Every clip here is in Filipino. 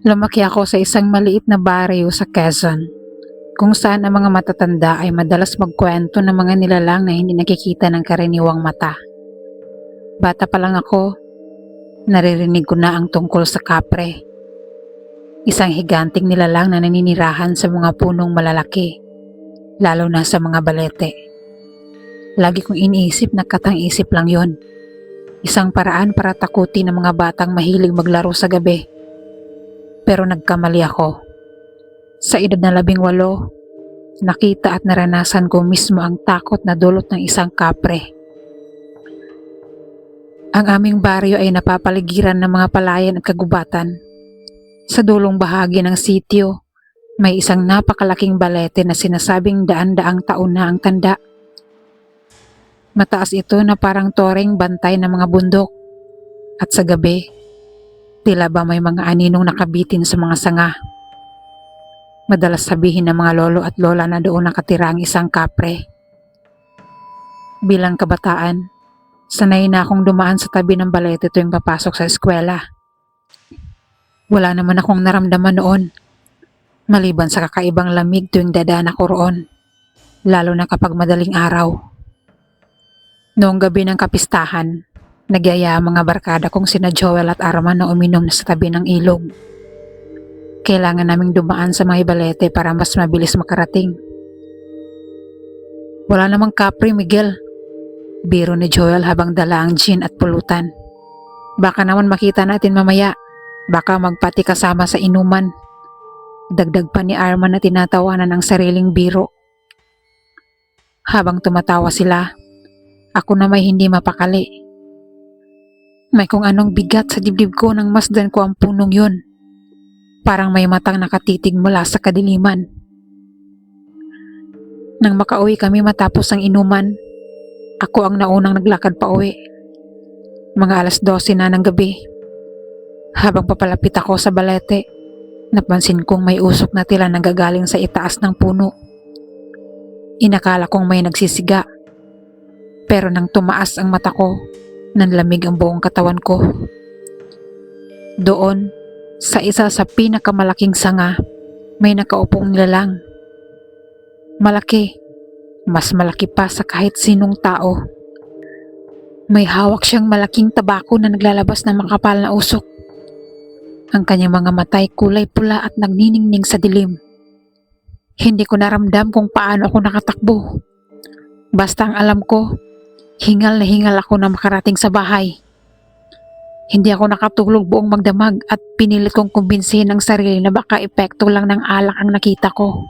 Lumaki ako sa isang maliit na baryo sa Quezon, kung saan ang mga matatanda ay madalas magkwento ng mga nilalang na hindi nakikita ng karaniwang mata. Bata pa lang ako, naririnig ko na ang tungkol sa kapre. Isang higanting nilalang na naninirahan sa mga punong malalaki, lalo na sa mga balete. Lagi kong iniisip na katang-isip lang yon. Isang paraan para takutin ng mga batang mahilig maglaro sa gabi. Pero nagkamali ako. Sa edad na labing walo, nakita at naranasan ko mismo ang takot na dulot ng isang kapre. Ang aming baryo ay napapaligiran ng mga palayan at kagubatan. Sa dulong bahagi ng sitio, may isang napakalaking balete na sinasabing daan-daang taon na ang tanda. Mataas ito na parang toreng bantay ng mga bundok. At sa gabi, tila ba may mga aninong nakabitin sa mga sanga. Madalas sabihin ng mga lolo at lola na doon nakatira ang isang kapre. Bilang kabataan, sanay na akong dumaan sa tabi ng balete tuwing papasok sa eskwela. Wala naman akong naramdaman noon, maliban sa kakaibang lamig tuwing dadaan ako roon, lalo na kapag madaling araw. Noong gabi ng kapistahan, nagyaya ang mga barkada kong sina Joel at Arman na uminom na sa tabi ng ilog. Kailangan naming dumaan sa mga balete para mas mabilis makarating. Wala namang kapre, Miguel. Biro ni Joel habang dala ang gin at pulutan. Baka naman makita natin mamaya. Baka magpati kasama sa inuman. Dagdag pa ni Arman na tinatawanan ang sariling biro. Habang tumatawa sila, ako na may hindi mapakali. May kung anong bigat sa dibdib ko nang masdan ko ang punong yun. Parang may matang nakatitig mula sa kadiliman. Nang makauwi kami matapos ang inuman, ako ang naunang naglakad pa uwi. Mga alas 12 na ng gabi. Habang papalapit ako sa balete, napansin kong may usok na tila nanggagaling sa itaas ng puno. Inakala kong may nagsisiga. Pero nang tumaas ang mata ko, nanlamig ang buong katawan ko. Doon, sa isa sa pinakamalaking sanga, may nakaupong nilalang. Malaki, mas malaki pa sa kahit sinong tao. May hawak siyang malaking tabako na naglalabas ng makapal na usok. Ang kanyang mga matay kulay pula at nagniningning sa dilim. Hindi ko naramdam kung paano ako nakatakbo. Basta ang alam ko, hingal na hingal ako na makarating sa bahay. Hindi ako nakatulog buong magdamag at pinilit kong kumbinsihin ang sarili na baka epekto lang ng alak ang nakita ko.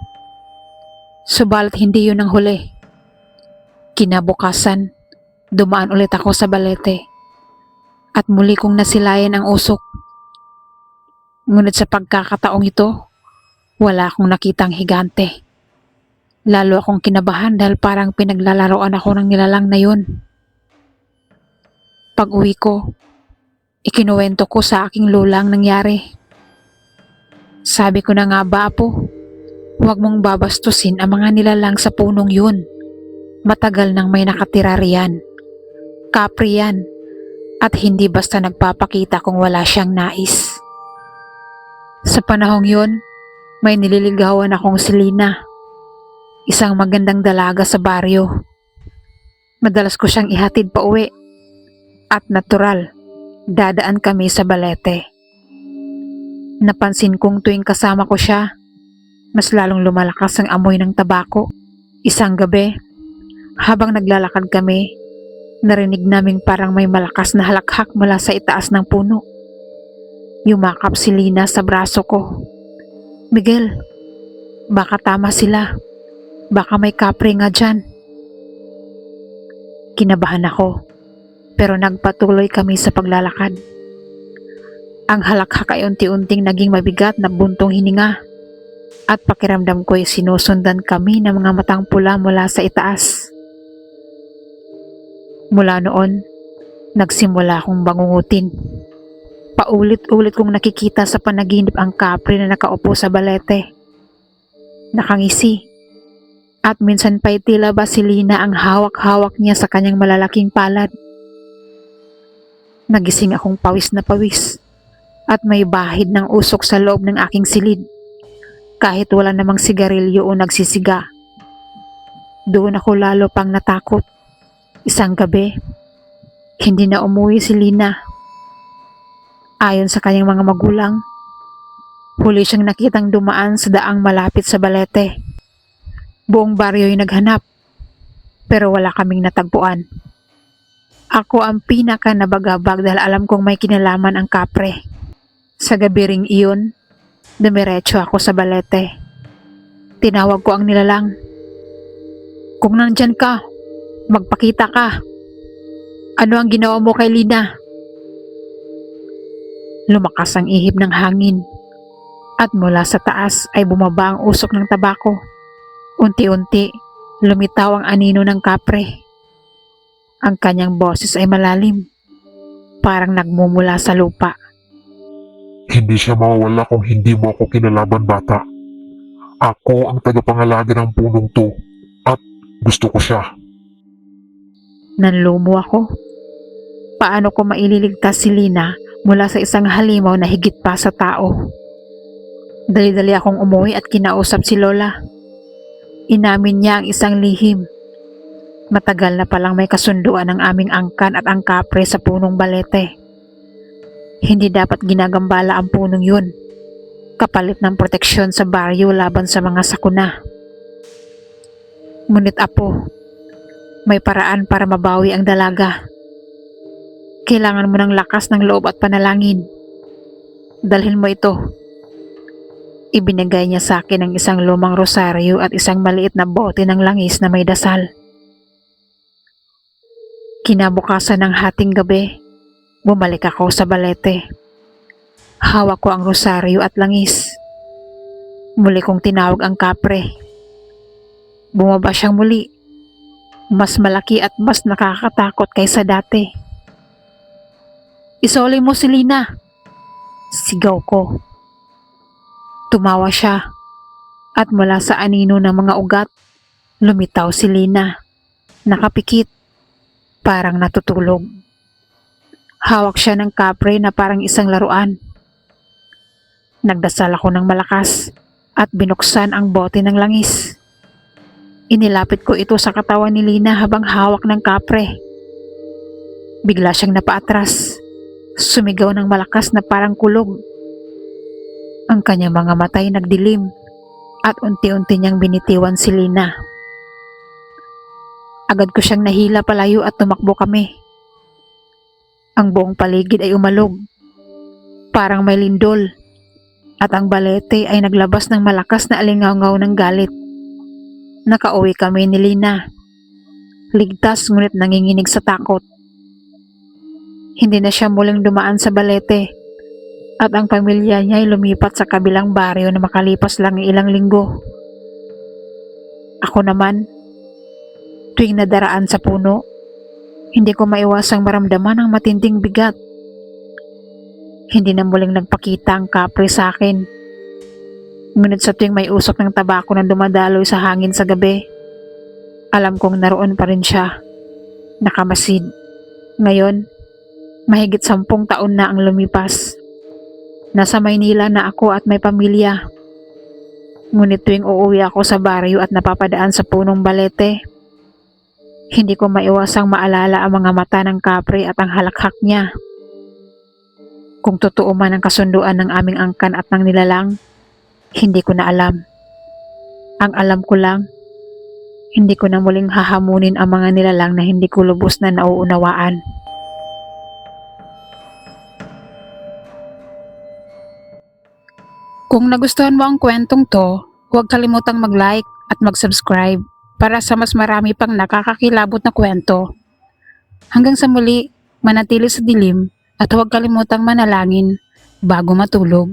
Subalit hindi yun ang huli. Kinabukasan, dumaan ulit ako sa balete at muli kong nasilayan ang usok. Ngunit sa pagkakataong ito, wala akong nakitang higante. Lalo akong kinabahan dahil parang pinaglalaroan ako ng nilalang na yun. Pag uwi ko, ikinuwento ko sa aking lolang nangyari. Sabi ko na nga ba po, huwag mong babastusin ang mga nilalang sa punong yun. Matagal nang may nakatira riyan. Kapri yan. At hindi basta nagpapakita kung wala siyang nais. Sa panahong yun, may nililigawan akong si Lina. Isang magandang dalaga sa baryo. Madalas ko siyang ihatid pa uwi. At natural, dadaan kami sa balete. Napansin kong tuwing kasama ko siya, mas lalong lumalakas ang amoy ng tabako. Isang gabi, habang naglalakad kami, narinig naming parang may malakas na halakhak mula sa itaas ng puno. Yumakap si Lina sa braso ko. Miguel, baka tama sila. Baka may kapre nga dyan. Kinabahan ako, pero nagpatuloy kami sa paglalakad. Ang halakhak ay unti-unting naging mabigat na buntong hininga at pakiramdam ko'y sinusundan kami ng mga matang pula mula sa itaas. Mula noon, nagsimula akong bangungutin. Paulit-ulit kong nakikita sa panaginip ang kapre na nakaupo sa balete. Nakangisi. At minsan pa'y tila ba si Lina ang hawak-hawak niya sa kanyang malalaking palad. Nagising akong pawis na pawis at may bahid ng usok sa loob ng aking silid. Kahit wala namang sigarilyo o nagsisiga. Doon ako lalo pang natakot. Isang gabi, hindi na umuwi si Lina. Ayon sa kanyang mga magulang, huli siyang nakitang dumaan sa daang malapit sa balete. Buong baryo'y naghanap, pero wala kaming natagpuan. Ako ang pinaka nabagabag dahil alam kong may kinalaman ang kapre. Sa gabi ring iyon, dumiretso ako sa balete. Tinawag ko ang nilalang. Kung nandyan ka, magpakita ka. Ano ang ginawa mo kay Lina? Lumakas ang ihip ng hangin at mula sa taas ay bumaba ang usok ng tabako. Unti-unti, lumitaw ang anino ng kapre. Ang kanyang boses ay malalim, parang nagmumula sa lupa. Hindi siya mawawala kung hindi mo ako kinalaban bata. Ako ang tagapangalaga ng punong to at gusto ko siya. Nanlumo ako. Paano ko maililigtas si Lina mula sa isang halimaw na higit pa sa tao? Dali-dali akong umuwi at kinausap si Lola. Inamin niya ang isang lihim. Matagal na palang may kasunduan ng aming angkan at ang kapre sa punong balete. Hindi dapat ginagambala ang punong yun. Kapalit ng proteksyon sa baryo laban sa mga sakuna. Ngunit apo, may paraan para mabawi ang dalaga. Kailangan mo ng lakas ng loob at panalangin. Dalhin mo ito. Ibinigay niya sa akin ang isang lumang rosaryo at isang maliit na bote ng langis na may dasal. Kinabukasan ng hating gabi, bumalik ako sa balete. Hawak ko ang rosaryo at langis. Muli kong tinawag ang kapre. Bumaba siyang muli mas malaki at mas nakakatakot kaysa dati. Isoli mo si Lina. Sigaw ko. Tumawa siya at mula sa anino ng mga ugat, lumitaw si Lina. Nakapikit, parang natutulog. Hawak siya ng kapre na parang isang laruan. Nagdasal ako ng malakas at binuksan ang bote ng langis. Inilapit ko ito sa katawan ni Lina habang hawak ng kapre. Bigla siyang napaatras. Sumigaw ng malakas na parang kulog. Ang kanyang mga matay nagdilim at unti-unti niyang binitiwan si Lina. Agad ko siyang nahila palayo at tumakbo kami. Ang buong paligid ay umalog. Parang may lindol. At ang balete ay naglabas ng malakas na alingaw ng galit. Nakauwi kami ni Lina. Ligtas ngunit nanginginig sa takot. Hindi na siya muling dumaan sa balete at ang pamilya niya ay lumipat sa kabilang baryo na makalipas lang ang ilang linggo. Ako naman, tuwing nadaraan sa puno, hindi ko maiwasang maramdaman ang matinding bigat. Hindi na muling nagpakita ang kapre sa akin. Ngunit sa tuwing may usok ng tabako na dumadaloy sa hangin sa gabi, alam kong naroon pa rin siya. Nakamasid. Ngayon, mahigit sampung taon na ang lumipas. Nasa Maynila na ako at may pamilya. Ngunit tuwing uuwi ako sa baryo at napapadaan sa punong balete, hindi ko maiwasang maalala ang mga mata ng kapre at ang halakhak niya. Kung totoo man ang kasunduan ng aming angkan at ng nilalang, hindi ko na alam. Ang alam ko lang, hindi ko na muling hahamunin ang mga nilalang na hindi ko lubos na nauunawaan. Kung nagustuhan mo ang kwentong to, huwag kalimutang mag-like at mag-subscribe para sa mas marami pang nakakakilabot na kwento. Hanggang sa muli, manatili sa dilim at huwag kalimutang manalangin bago matulog.